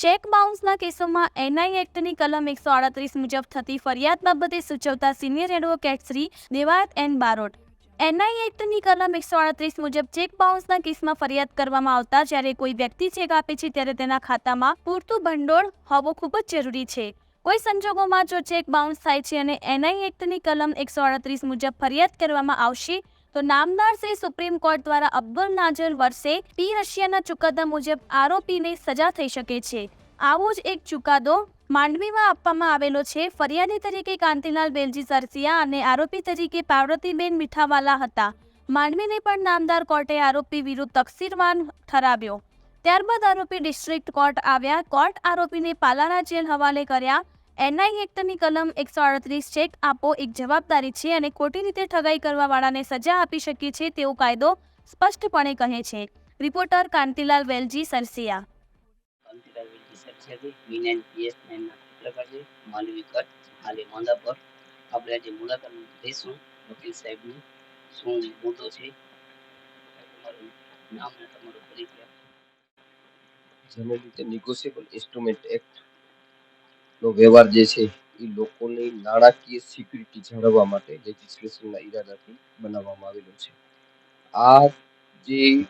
Check બાઉન્સના કેસોમાં Ni એક્ટની કલમ એકસો આડત્રીસ મુજબ થતી ફરિયાદ બાબતે સૂચવતા senior advocate Shri Devayat N Barot. NI એક્ટની કલમ એકસો આડત્રીસ મુજબ ચેક બાઉન્સના કેસમાં ફરિયાદ કરવામાં આવતા જ્યારે કોઈ વ્યક્તિ ચેક આપે છે ત્યારે તેના ખાતામાં પૂરતું ભંડોળ હોવું ખૂબ જ જરૂરી છે. કોઈ સંજોગોમાં જો ચેક બાઉન્સ થાય છે અને એનઆઈ એક્ટની કલમ એકસો આડત્રીસ મુજબ ફરિયાદ કરવામાં આવશે તો નામદાર શ્રી સુપ્રીમ કોર્ટ દ્વારા અબ્દુલ નાજર વર્ષે પી રશિયાના ચુકાદા મુજબ આરોપીને સજા થઈ શકે છે. આવો જ એક ચુકાદો માંડવીમાં આપવામાં આવેલો છે. ફરિયાદી તરીકે કાંતિલાલ બેલજી સરસિયા અને આરોપી તરીકે પાર્વતીબેન મીઠાવાલા હતા. માંડવીને પણ નામદાર કોર્ટે આરોપી વિરુદ્ધ તકસીરવાન ઠરાવ્યો. ત્યારબાદ આરોપી ડિસ્ટ્રિક્ટ કોર્ટ આવ્યા. કોર્ટ આરોપીને પાલારા જેલ હવાલે કર્યા. એનઆઈ એક્ટની કલમ એકસો અડત્રીસ ચેક આપો એક જવાબદારી છે અને ખોટી રીતે ઠગાઈ કરવાવાળાને સજા આપી શકે છે તેવો કાયદો સ્પષ્ટપણે કહે છે. રિપોર્ટર કાંતિલાલ વેલજી સરસિયા. કાંતિલાલ વેલજી સરસિયાથી વી પીએસ નાઇનના પત્રકાર છે. માનવી કચ્છ હાલે માંદા પર આપણે આજે મુલાકાત લઈશું વકીલ સાહેબની શું મુદ્દો છે? તમારું નામ અને તમારો પરિચય. જેને લીધે નિગોશિયેબલ ઇન્સ્ટ્રુમેન્ટ એક્ટ નો વ્યવહાર જે છે, એ લોકોની નાણાકીય સિક્યુરિટી જાળવવા માટે લેજિસ્લેશનના ઈરાદાથી બનાવવામાં આવેલો છે. આ જે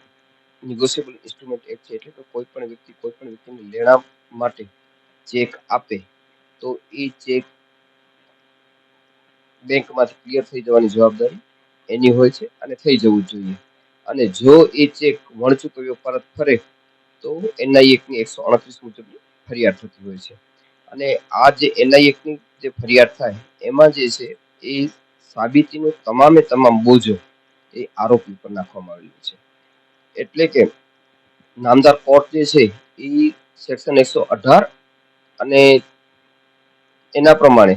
નિગોશિયેબલ ઇન્સ્ટ્રુમેન્ટ એક્ટ છે, એટલે કે કોઈ પણ વ્યક્તિ, કોઈ પણ વ્યક્તિને લેણા માટે ચેક આપે, તો એ ચેક બેંકમાંથી ક્લિયર થઈ જવાની જવાબદારી એની હોય છે અને થઈ જવું જોઈએ. અને જો એ ચેક વણચૂકવ્યો પરત ફરે, તો એનઆઈ એકની એકસો અડત્રીસ મુજબની ફરિયાદ થતી હોય છે. અને આ જે એનઆઈ એકની જે ફરિયાદ થાય, એમાં જે છે, એ સાબિતીનો તમામે તમામ બોજો એ આરોપી પર નાખવામાં આવેલો છે. એટલે કે નામદાર કોર્ટ જે છે, એ સેક્શન એકસો અઢાર અને એના પ્રમાણે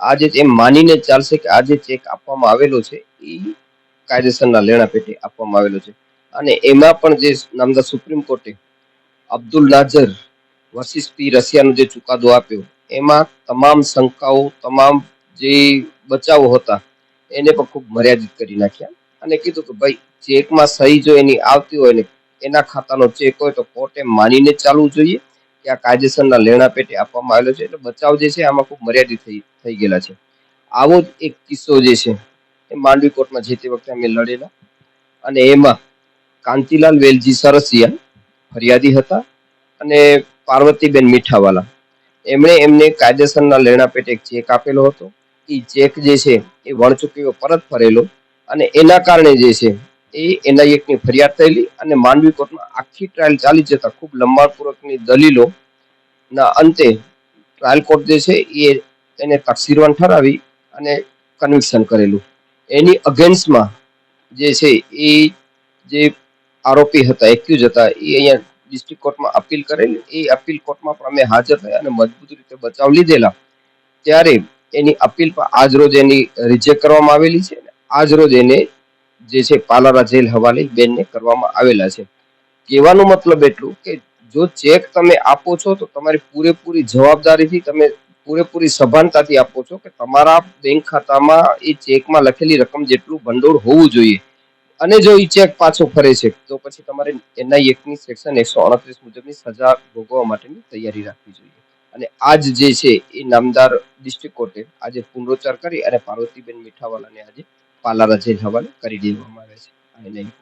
આ જે એમ માનીને ચાલશે કે આ જે ચેક આપવામાં આવેલો છે, એ કાયદેસરના લેણા પેટે આપવામાં આવેલો છે. અને એમાં પણ જે નામદાર સુપ્રીમ કોર્ટે અબ્દુલ નાઝર વર્સિસ રશિયાનો જે ચુકાદો આપ્યો, એમાં તમામ શંકાઓ, તમામ જે બચાવો હતા, એને પણ ખૂબ મર્યાદિત કરી નાખ્યા અને કીધું કે ભાઈ ચેકમાં સહી જો એની આવતી હોય ને, એના ખાતાનો ચેક હોય તો કોર્ટે માનીને ચાલવું જોઈએ કે આ કાયદેસરના લેણા પેટે આપવામાં આવેલો છે. એટલે બચાવ જે છે આમાં ખૂબ મર્યાદિત થઈ થઈ ગયેલા છે. આવો જ એક કિસ્સો જે છે, એ માંડવી કોર્ટમાં જે તે વખતે અમે લડેલા અને એમાં કાંતિલાલ વેલજી સરસિયા ફરિયાદી હતા અને પાર્વતીબેન મીઠાવાલા. એમણે એમને કાયદેસરના લેણા પેટે ચેક આપેલો હતો. એ ચેક જે છે, એ વણચુકીઓ પરત ફરેલો અને એના કારણે જે છે, એ એનઆઈ એકની ફરિયાદ થયેલી અને માંડવી કોર્ટમાં આખી ટ્રાયલ ચાલી જતા ખૂબ લંબાણપૂર્વકની દલીલો ના અંતે ટ્રાયલ કોર્ટ જે છે, એ એને તકસીરવાન ઠરાવી અને કન્વિક્શન કરેલું. એની અગેન્સ્ટમાં જે છે, એ જે આરોપી હતા એક્યુઝ હતા, એ અહીંયા ડિસ્ટ્રિક્ટ કોર્ટમાં અપીલ કરેલી. એ અપીલ કોર્ટમાં પણ અમે હાજર થયા અને મજબૂત રીતે બચાવ લીધેલા. ત્યારે એની અપીલ પર આજ રોજ એની રિજેક્ટ કરવામાં આવેલી છે આજ રોજ એને જે છે પાલારા જેલ હવાલે બેનને કરવામાં આવેલા છે. કહેવાનો મતલબ એટલું કે જો ચેક તમે આપો છો તો તમારી પૂરેપૂરી જવાબદારીથી તમે પૂરેપૂરી સભાનતાથી આપો છો કે તમારા બેંક ખાતામાં એ ચેકમાં લખેલી રકમ જેટલું ભંડોળ હોવું જોઈએ. અને જો ઈ ચેક પાછો ફરે છે, તો પછી તમારે એનઆઈ એકની સેક્શન એકસો અડત્રીસ મુજબની સજા ભોગવવા માટેની તૈયારી રાખવી જોઈએ. અને આજ જે છે, એ નામદાર ડિસ્ટ્રિક્ટ કોર્ટે આજે પુનરોચ્ચાર કરી અને પાર્વતીબેન મીઠાવાલાને આજે પાલારા જેલ હવાલે કરી દેવામાં આવ્યા છે. આ એનઆઈ